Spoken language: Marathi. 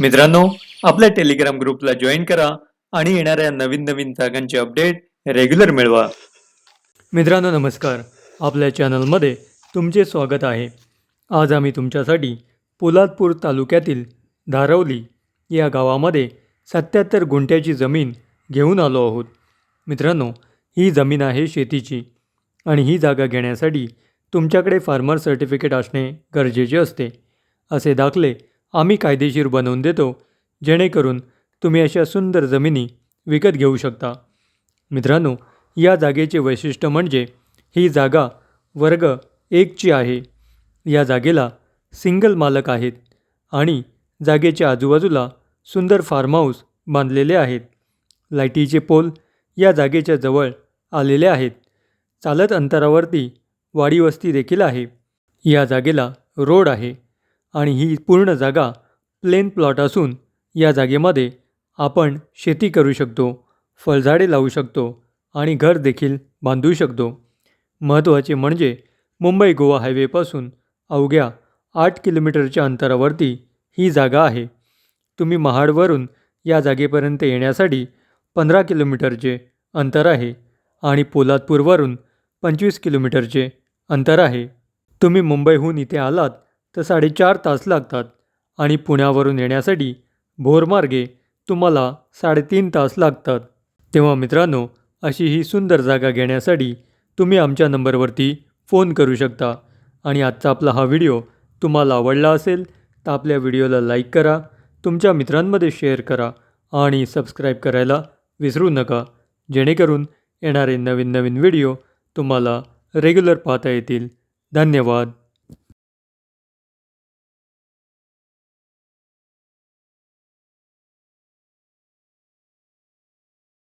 मित्रांनो आपल्या टेलिग्राम ग्रुपला जॉईन करा आणि येणाऱ्या नवीन नवीन जागांचे अपडेट रेग्युलर मिळवा. मित्रांनो नमस्कार. आपल्या चॅनलमध्ये तुमचे स्वागत आहे. आज आम्ही तुमच्यासाठी पोलादपूर तालुक्यातील धारवली या गावामध्ये सत्याहत्तर गुंठ्याची जमीन घेऊन आलो आहोत. मित्रांनो ही जमीन आहे शेतीची आणि ही जागा घेण्यासाठी तुमच्याकडे फार्मर सर्टिफिकेट असणे गरजेचे असते. असे दाखले आम्ही कायदेशीर बनवून देतो जेणेकरून तुम्ही अशा सुंदर जमिनी विकत घेऊ शकता. मित्रांनो या जागेचे वैशिष्ट्य म्हणजे ही जागा वर्ग एकची आहे. या जागेला सिंगल मालक आहेत आणि जागेच्या आजूबाजूला सुंदर फार्म हाऊस बांधलेले आहेत. लाईटीचे पोल या जागेच्या जवळ आलेले आहेत. चालत अंतरावरती वाडी वस्ती देखील आहे. या जागेला रोड आहे. आणि ही पूर्ण जागा प्लेन प्लॉट असून या जागेमध्ये आपण शेती करू शकतो फळझाडे लावू शकतो आणि घर देखील बांधू शकतो. महत्त्वाचे म्हणजे मुंबई गोवा हायवेपासून अवघ्या आठ किलोमीटरच्या अंतरावरती ही जागा आहे. तुम्ही महाडवरून या जागेपर्यंत येण्यासाठी पंधरा किलोमीटरचे अंतर आहे आणि पोलादपूरवरून पंचवीस किलोमीटरचे अंतर आहे. तुम्ही मुंबईहून इथे आलात तर साडेचार तास लागतात आणि पुण्यावरून येण्यासाठी भोरमार्गे तुम्हाला साडेतीन तास लागतात. तेव्हा मित्रांनो अशी ही सुंदर जागा घेण्यासाठी तुम्ही आमच्या नंबरवरती फोन करू शकता आणि आजचा आपला हा व्हिडिओ तुम्हाला आवडला असेल तर आपल्या व्हिडिओला लाईक करा तुमच्या मित्रांमध्ये शेअर करा आणि सबस्क्राईब करायला विसरू नका. जेणेकरून येणारे नवीन नवीन व्हिडिओ तुम्हाला रेग्युलर पाहता येतील. धन्यवाद.